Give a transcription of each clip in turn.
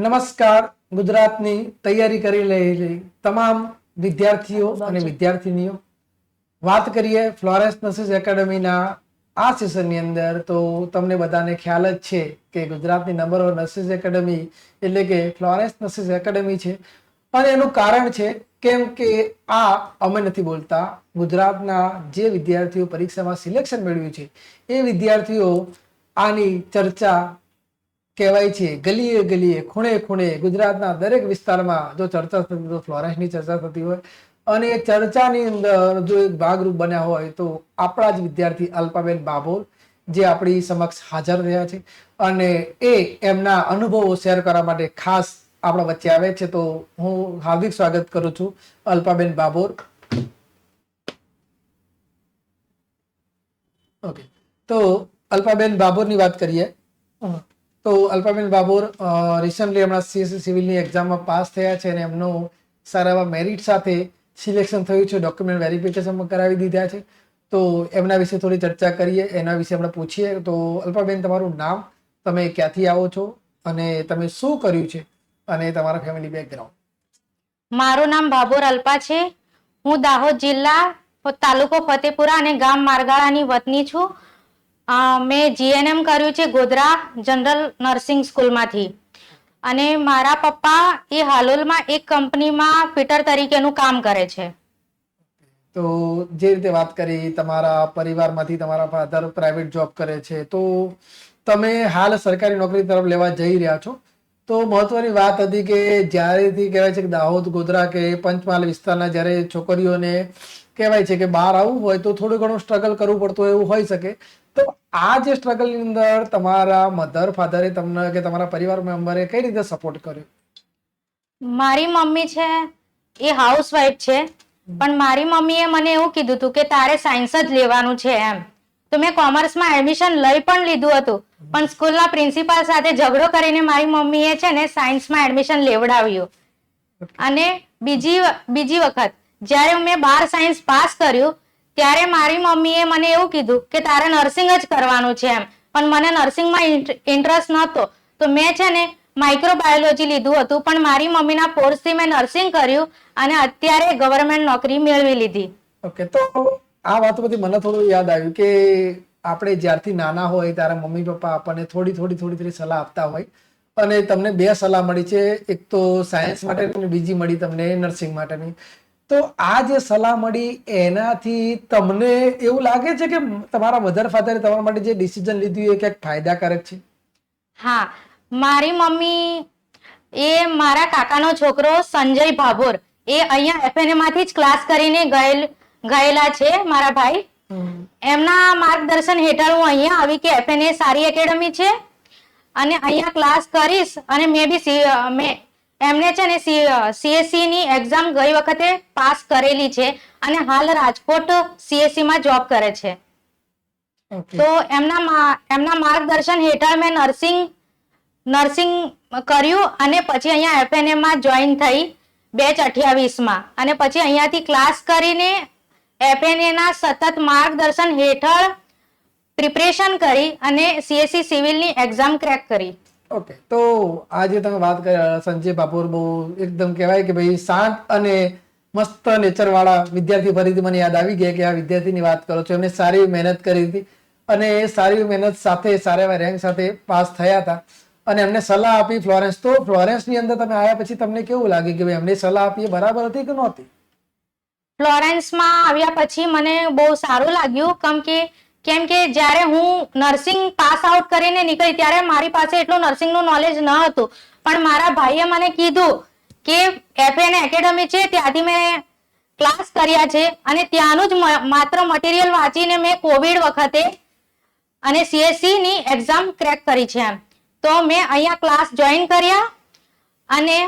નમસ્કાર ગુજરાતની તૈયારી કરી રહેલી તમામ વિદ્યાર્થીઓ અને વિદ્યાર્થીનીઓ. વાત કરીએ ફ્લોરેન્સ નર્સિસ એકેડમીના આ સેશનની અંદર. તો તમને બધાને ખ્યાલ જ છે કે ગુજરાતની નંબર વન નર્સિસ એકેડમી એટલે કે ફ્લોરેન્સ નર્સિસ એકેડમી છે. અને એનું કારણ છે કેમ કે આ અમે નથી બોલતા. ગુજરાતના જે વિદ્યાર્થીઓ પરીક્ષામાં સિલેક્શન મેળવ્યું છે એ વિદ્યાર્થીઓ આની ચર્ચા કહેવાય છે, ગલીએ ગલીએ, ખૂણે ખૂણે ગુજરાતના દરેક વિસ્તારમાં જો ચર્ચા થતી તો ફ્લોરેન્સની ચર્ચા થતી હોય અને એ ચર્ચાની અંદર જો એક ભાગરૂપ બન્યા હોય તો આપણા જ વિદ્યાર્થી અલ્પાબેન બાબોર જે આપણી સમક્ષ હાજર રહ્યા છે અને એ એમના અનુભવો શેર કરવા માટે ખાસ આપણા વચ્ચે આવે છે. તો હું હાર્દિક સ્વાગત કરું છું અલ્પાબેન બાબોર ઓકે. તો અલ્પાબેન બાબોરની વાત કરીએ. તો અલ્પાબેન બાબોર રિસન્ટલી હમણાં સિવિલની એક્ઝામમાં પાસ થયા છે અને એમનું સારા એવા મેરિટ સાથે સિલેક્શન થયું છે ડોક્યુમેન્ટ વેરિફિકેશન કરાવી દીધા છે. તો એમના વિશે થોડી ચર્ચા કરીએ, એના વિશે આપણે પૂછીએ. તો અલ્પાબેન, તમારું નામ? તમે ક્યાંથી આવો છો? અને તમે શું કર્યું છે? અને તમારા ફેમિલી બેકગ્રાઉન્ડ મારું નામ ભાભોર અલ્પા છે. હું દાહોદ જિલ્લા તાલુકો ફતેપુરા અને ગામ મારગાળાની વતની છું. મેં જીએનએમ કર્યું છે ગોધરા જનરલ નર્સિંગ સ્કૂલમાંથી. અને મારા પપ્પા એ હાલોલમાં એક કંપનીમાં ફિટર તરીકેનું કામ કરે છે. તો જે રીતે વાત કરી તમારા પરિવારમાંથી તમારા ફાધર પ્રાઇવેટ જોબ કરે છે, તો તમે હાલ સરકારી નોકરી તરફ લેવા જઈ રહ્યા છો? તો મહત્વની વાત હતી કે જ્યારેથી કહેવાય છે કે દાહોદ ગોધરા કે પંચમહાલ વિસ્તારના જ્યારે છોકરીઓને કહેવાય છે કે બહાર આવવું હોય તો થોડું ઘણું સ્ટ્રગલ કરવું પડતું એવું હોઈ શકે. તો આ જે સ્ટ્રગલની અંદર તમારા મધર ફાધરે તમને કે તમારા પરિવાર મેમ્બરે કઈ રીતે સપોર્ટ કર્યો? મારી મમ્મી છે એ હાઉસવાઈફ છે. પણ મારી મમ્મીએ મને એવું કીધું હતું કે તારે સાયન્સ જ લેવાનું છે એમ. તો મેં કોમર્સમાં એડમિશન લઈ પણ લીધું હતું. પણ સ્કૂલના પ્રિન્સિપાલ સાથે ઝઘડો કરીને મારી મમ્મીએ છે ને સાયન્સમાં એડમિશન લેવડાવ્યું. અને બીજી બીજી વખત, જ્યારે મેં બાર સાયન્સ પાસ કર્યું, ત્યારે મારી મમ્મીએ મને એવું કીધું કે તારે નર્સિંગ જ કરવાનું છે એમ. પણ મને નર્સિંગમાં ઇન્ટરેસ્ટ નહોતો. તો મેં છે ને માઇક્રોબાયોલોજી લીધું હતું, પણ મારી મમ્મીના ફોર્સથી મેં નર્સિંગ કર્યું અને અત્યારે ગવર્મેન્ટ નોકરી મેળવી લીધી. ઓકે તો આ વાત પરથી મને થોડું યાદ આવ્યું કે આપણે જ્યારથી નાના હોય ત્યારે મમ્મી પપ્પા આપણને થોડી થોડી થોડી થોડી સલાહ આપતા હોય. અને તમને બે સલાહ મળી છે. એક તો સાયન્સ માટે અને બીજી મળી તમને નર્સિંગ માટેની. તો આ જે સલાહ મળી એનાથી તમને એવું લાગે છે કે તમારા મધર ફાધરે તમારા માટે જે ડિસિઝન લીધું એ ક્યાંક ફાયદાકારક છે? હા. મારી મમ્મી એ મારા કાકાનો છોકરો સંજય ભાભોર. એ અહીંયા એફએનએ માંથી જ ક્લાસ કરીને ગયેલ ગયેલા છે મારા ભાઈ. એમના માર્ગદર્શન હેઠળ હું અહીંયા આવી કે એફએનએ સારી એકેડમી છે. અને અહીંયા ક્લાસ કરીશ અને મેં બી સી- મેં એમને છે ને સીએસસી ની એક્ઝામ ગઈ વખતે પાસ કરેલી છે અને હાલ રાજકોટ સીએસસી માં જોબ કરે છે. તો એમના એમના માર્ગદર્શન હેઠળ મેં નર્સિંગ નર્સિંગ કર્યું અને પછી અહીંયા એફએનએ માં જોઈન થઈ બેચ અઠ્યાવીસમાં. અને પછી અહીંયાથી ક્લાસ કરીને FNA ના સતત માર્ગદર્શન હેઠળ પ્રિપરેશન કરી અને સીએસસી સિવિલની એક્ઝામ ક્રેક કરી. ઓકે, તો આજે તમે વાત કરી સંજય બાપુર બહુ એકદમ કહેવાય કે ભાઈ શાંત અને મસ્ત નેચર વાળા વિદ્યાર્થી ફરીથી મને યાદ આવી ગયા કે આ વિદ્યાર્થીની વાત કરો છો. એમને સારી મહેનત કરી હતી અને એ સારી મહેનત સાથે, સારા એવા રેન્ક સાથે પાસ થયા હતા. અને એમને સલાહ આપી ફ્લોરેન્સ. તો ફ્લોરેન્સની અંદર તમે આવ્યા પછી તમને કેવું લાગ્યું કે ભાઈ એમને સલાહ આપી એ બરાબર હતી કે નહોતી? ફ્લોરેન્સમાં આવ્યા પછી મને બહુ સારું લાગ્યું. કેમ કે કેમ કે જ્યારે હું નર્સિંગ પાસ આઉટ કરીને નીકળી ત્યારે મારી પાસે એટલું નર્સિંગનું નોલેજ ન હતું. પણ મારા ભાઈએ મને કીધું કે એફએન એકેડમી છે, ત્યાંથી મેં ક્લાસ કર્યા છે અને ત્યાંનું જ માત્ર મટીરિયલ વાંચીને મેં કોવિડ વખતે અને સીએસસી ની એક્ઝામ ક્રેક કરી છે એમ. તો મેં અહીંયા ક્લાસ જોઈન કર્યા અને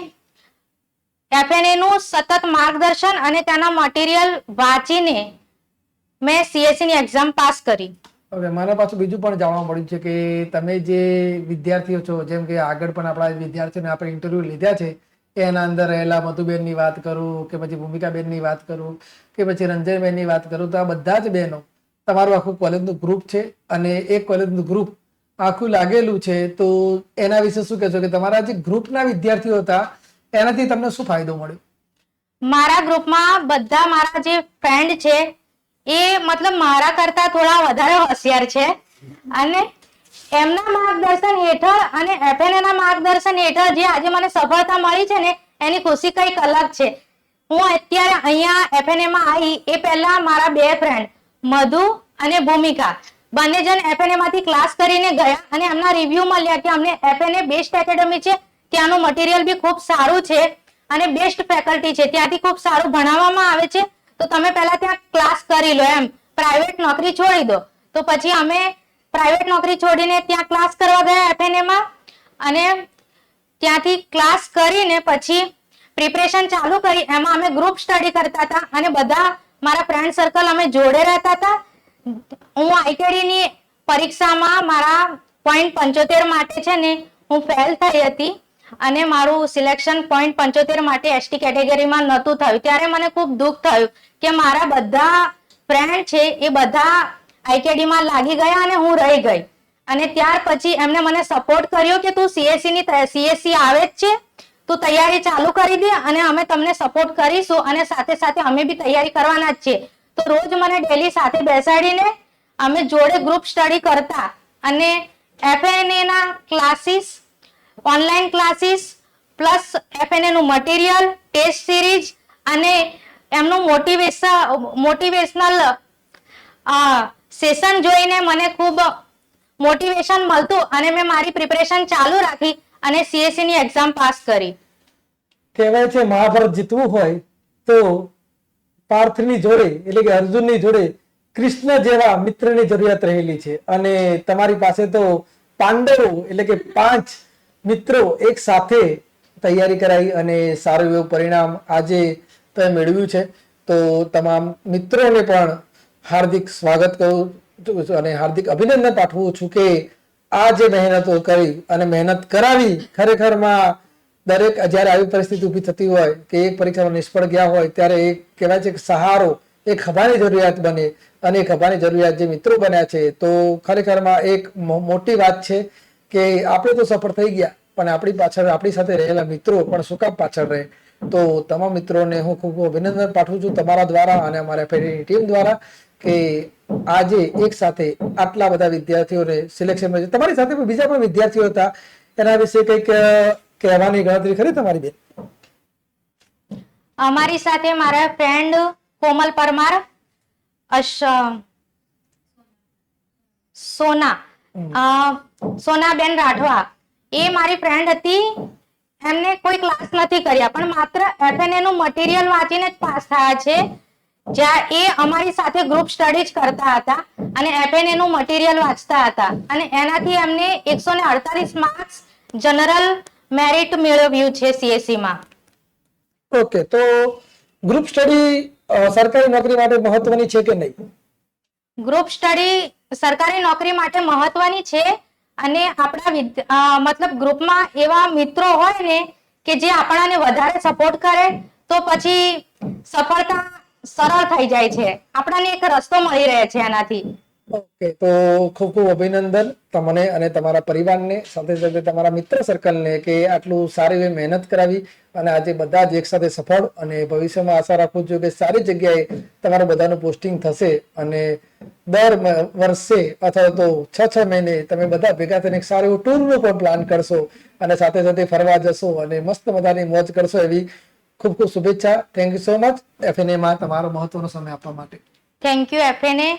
એફએનએ નું સતત માર્ગદર્શન અને તેના મટીરિયલ વાંચીને મેં સીએસસી ની એક્ઝામ પાસ કરી. હવે મને પાછું બીજું પણ જાણવા મળ્યું છે કે તમે જે વિદ્યાર્થીઓ છો, જેમ કે આગળ પણ આપણા વિદ્યાર્થીઓને આપણે ઇન્ટરવ્યુ લીધા છે, એના અંદર રહેલા મધુબેનની વાત કરું કે પછી ભૂમિકાબેનની વાત કરું કે પછી રંજનબેનની વાત કરું, તો આ બધા જ બહેનો તમારું આખું કોલેજનું ગ્રુપ છે અને એ કોલેજનું ગ્રુપ આખું લાગેલું છે. તો એના વિશે શું કહેશો કે તમારા જે ગ્રુપના વિદ્યાર્થીઓ હતા એનાથી તમને શું ફાયદો મળ્યો? મારા ગ્રુપમાં બધા મારા જે ફ્રેન્ડ છે, એ મતલબ મારા કરતા થોડા વધારે હોશિયાર છે. અને એમના માર્ગદર્શન હેઠળ અને એફએનએના માર્ગદર્શન હેઠળ જે આજે મને સફળતા મળી છે ને, એની ખુશી કંઈક અલગ છે. હું અત્યારે અહીંયા એફએનએમાં આવી એ પહેલા મારા બે ફ્રેન્ડ મધુ અને ભૂમિકા. બંને જણ એફએનએ માંથી ક્લાસ કરીને ગયા અને એમના રિવ્યુ મળ્યા કે અમને એફએનએ બેસ્ટ એકેડમી છે ત્યાંનું મટીરિયલ બી ખૂબ સારું છે અને બેસ્ટ ફેકલ્ટી છે. ત્યાંથી ખૂબ સારું ભણાવવામાં આવે છે. તો તમે પહેલા ત્યાં ક્લાસ કરી લો એમ. પ્રાઇવેટ નોકરી છોડી દો. તો પછી અમે પ્રાઇવેટ નોકરી છોડીને ત્યાં ક્લાસ કરવા ગયા એફએનએમાં અને ત્યાંથી ક્લાસ કરીને પછી પ્રિપરેશન ચાલુ કરી. એમાં અમે ગ્રુપ સ્ટડી કરતા હતા અને બધા મારા ફ્રેન્ડ સર્કલ અમે જોડે રહેતા હતા. હું આઈટીડીની પરીક્ષામાં મારા પોઈન્ટ પંચોતેર માટે છે ને હું ફેલ થઈ હતી. અને મારું સિલેક્શન પોઈન્ટ પંચોતેર માટે એસટી કેટેગરીમાં નહોતું થયું. ત્યારે મને ખૂબ દુઃખ થયું કે મારા બધા ફ્રેન્ડ છે એ બધા આઈકેડીમાં લાગી ગયા અને હું રહી ગઈ. અને ત્યાર પછી એમને મને સપોર્ટ કર્યો કે તું સીએસસી ની સીએસસી આવે જ છે. તું તૈયારી ચાલુ કરી દે અને અમે તમને સપોર્ટ કરીશું અને સાથે સાથે અમે બી તૈયારી કરવાના જ છીએ તો રોજ મને ડેલી સાથે બેસાડીને અમે જોડે ગ્રુપ સ્ટડી કરતા અને એફએનએ ના classes online classes plus FNA નું મટીરિયલ ટેસ્ટ સિરીઝ અને એમનું મોટિવેશન મોટિવેશનલ સેશન જોઈને મને ખૂબ મોટિવેશન મળતું અને મેં મારી પ્રિપરેશન ચાલુ રાખી અને સીએસસી ની એક્ઝામ પાસ કરી. કહેવાય છે, મહાભારત જીતવું હોય તો પાર્થની જોડે, એટલે કે અર્જુનની જોડે કૃષ્ણ જેવા મિત્રની જરૂરિયાત રહેલી છે. અને તમારી પાસે તો પાંડવો, એટલે કે પાંચ મિત્રો, એક સાથે તૈયારી કરાવી અને સારું એવું પરિણામ આજે તમે મેળવ્યું છે. તો તમામ મિત્રોને પણ હાર્દિક સ્વાગત કરું અને હાર્દિક અભિનંદન પાઠવું છું કે આ જે મહેનતો કરી અને મહેનત કરાવી, ખરેખરમાં દરેક જ્યારે આવી પરિસ્થિતિ ઊભી થતી હોય કે એક પરીક્ષામાં નિષ્ફળ ગયા હોય, ત્યારે એ કહેવાય છે કે સહારો એ ખભાની જરૂરિયાત બને અને એ ખભાની જરૂરિયાત જે મિત્રો બન્યા છે, તો ખરેખરમાં એક મોટી વાત છે કે આપણે તો સફળ થઈ ગયા પણ આપણી પાછળ આપણી સાથે રહેલા મિત્રો પણ શું કામ પાછળ રહે? તો તમામ મિત્રોને હું ખૂબ અભિનંદન પાઠવું છું તમારા દ્વારા અને અમારા ફેરીની ટીમ દ્વારા કે આજે એક સાથે આટલા બધા વિદ્યાર્થીઓને સિલેક્શન મળે છે તમારી સાથે બીજા પણ વિદ્યાર્થીઓ હતા. એના વિશે કંઈક કહેવાની ગણતરી ખરી તમારી બેન? અમારી સાથે મારા ફ્રેન્ડ કોમલ પરમાર અશ સોના. સોનાબેન રાઠવા એ મારી ફ્રેન્ડ હતી. એમને કોઈ ક્લાસ નથી કર્યા પણ માત્ર એફએનએ નું મટીરિયલ વાંચીને જ પાસ થયા છે. જ્યાં એ અમારી સાથે ગ્રુપ સ્ટડી જ કરતા હતા અને એફએનએ નું મટીરિયલ વાંચતા હતા. અને એનાથી એમને એકસો ને અડતાલીસ માર્ક્સ જનરલ મેરિટ મેળવ્યું છે સીએસસી માં. ઓકે તો ગ્રુપ સ્ટડી સરકારી નોકરી માટે મહત્વની છે કે નહીં? ગ્રુપ સ્ટડી સરકારી નોકરી માટે મહત્વની છે. અને આપણા મતલબ ગ્રુપમાં એવા મિત્રો હોય ને કે જે આપણાને વધારે સપોર્ટ કરે, તો પછી સફળતા સરળ થઈ જાય છે. આપણાને એક રસ્તો મળી રહે છે આનાથી. ઓકે, તો ખૂબ ખૂબ અભિનંદન તમને અને તમારા પરિવારને, સાથે સાથે તમારા મિત્ર સર્કલને કે આટલું સારી એવી મહેનત કરાવી અને આજે બધા જ એક સાથે સફળ અને ભવિષ્યમાં આશા રાખું છું કે સારી જગ્યાએ તમારું બધાનું પોસ્ટિંગ થશે અને દર વર્ષે અથવા તો છ છ મહિને તમે બધા ભેગા થઈને એક સારું ટૂરનું પણ પ્લાન કરશો અને સાથે સાથે ફરવા જશો અને મસ્ત મજાની મોજ કરશો એવી ખૂબ ખૂબ શુભેચ્છા. થેન્ક યુ સો મચ એફએનએમાં તમારો મહત્વનો સમય આપવા માટે. Thank you એફએનએ